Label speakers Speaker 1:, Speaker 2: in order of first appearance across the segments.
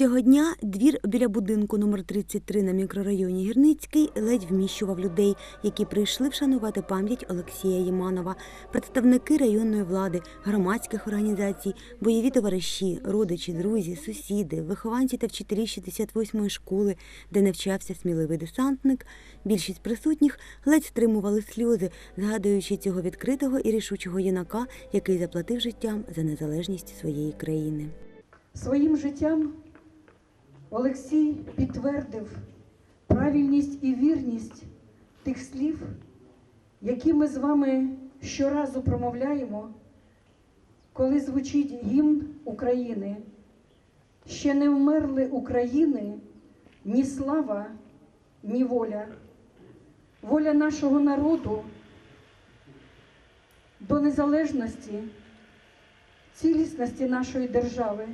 Speaker 1: Цього дня двір біля будинку номер 33 на мікрорайоні Гірницький ледь вміщував людей, які прийшли вшанувати пам'ять Олексія Єманова, представники районної влади, громадських організацій, бойові товариші, родичі, друзі, сусіди, вихованці та вчителі 68-ї школи, де навчався сміливий десантник. Більшість присутніх ледь стримували сльози, згадуючи цього відкритого і рішучого юнака, який заплатив життям за незалежність своєї країни.
Speaker 2: Своїм життям Олексій підтвердив правильність і вірність тих слів, які ми з вами щоразу промовляємо, коли звучить гімн України. Ще не вмерли України ні слава, ні воля. Воля нашого народу до незалежності, цілісності нашої держави.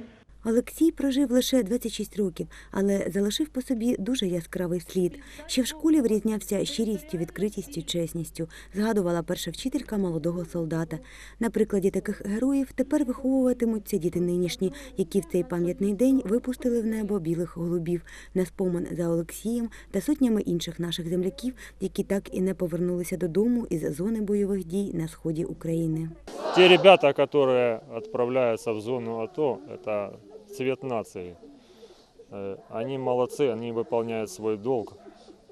Speaker 1: Олексій прожив лише 26 років, але залишив по собі дуже яскравий слід. Ще в школі врізнявся щирістю, відкритістю, чесністю, згадувала перша вчителька молодого солдата. На прикладі таких героїв тепер виховуватимуться діти нинішні, які в цей пам'ятний день випустили в небо білих голубів на спомин за Олексієм та сотнями інших наших земляків, які так і не повернулися додому із зони бойових дій на сході України.
Speaker 3: Те ребята, которые отправляются в зону АТО, это цвет нации. Э, Они молодцы, они выполняют свой долг.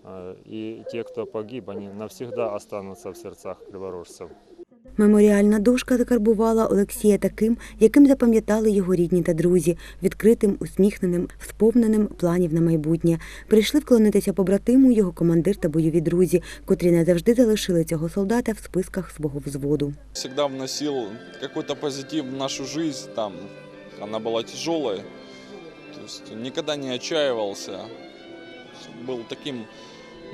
Speaker 3: Э, И те, кто погиб, они навсегда останутся в сердцах криворожцев.
Speaker 1: Меморіальна дошка закарбувала Олексія таким, яким запам'ятали його рідні та друзі, відкритим, усміхненим, сповненим планів на майбутнє. Прийшли вклонитися побратиму його командир та бойові друзі, котрі назавжди залишили цього солдата в списках свого взводу.
Speaker 4: всегда вносил какой-то позитив в нашу жизнь. Там она была тяжелой, то есть никогда не отчаивался. Был таким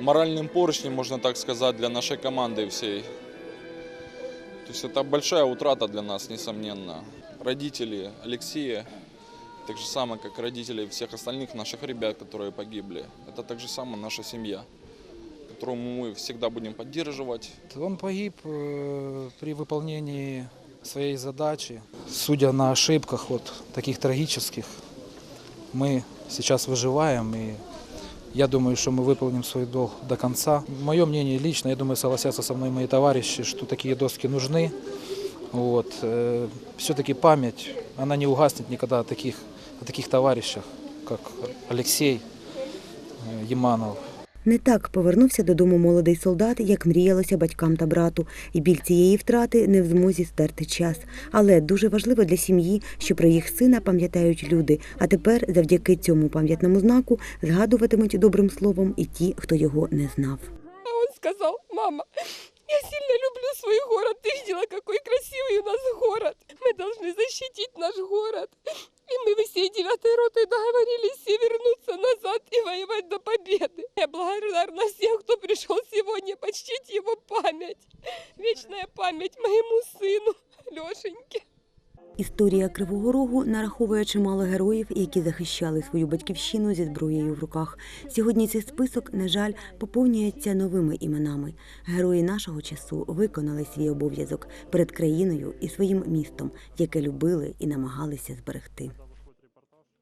Speaker 4: моральным поручнем, можно так сказать, для нашей команды всей. То есть это большая утрата для нас, несомненно. Родители Алексея, так же самое, как родители всех остальных наших ребят, которые погибли. Это так же самое наша семья, которую мы всегда будем поддерживать.
Speaker 5: Он погиб э, при выполнении своей задачи. Судя на ошибках вот таких трагических, мы сейчас выживаем и я думаю, что мы выполним свой долг до конца. Мое мнение лично, я думаю, согласятся со мной мои товарищи, что такие доски нужны. Вот. Все-таки память, она не угаснет никогда о таких, о таких товарищах, как Алексей э, Яманов.
Speaker 1: Не так повернувся додому молодий солдат, як мріялося батькам та брату, і біль цієї втрати не в змозі стерти час. Але дуже важливо для сім'ї, що про їх сина пам'ятають люди. А тепер, завдяки цьому пам'ятному знаку, згадуватимуть добрим словом і ті, хто його не знав.
Speaker 6: А он сказал, мама, я сильно люблю свой город. Ты видела, какой красивый у нас город. Мы должны защитить наш город. И мы всей девятой ротой договорились все вернуться назад и воевать до победы. Я благодарна всем, кто пришел сегодня почтить его память. Вечная память моему сыну Лешеньке.
Speaker 1: Історія Кривого Рогу нараховує чимало героїв, які захищали свою батьківщину зі зброєю в руках. Сьогодні цей список, на жаль, поповнюється новими іменами. Герої нашого часу виконали свій обов'язок перед країною і своїм містом, яке любили і намагалися зберегти.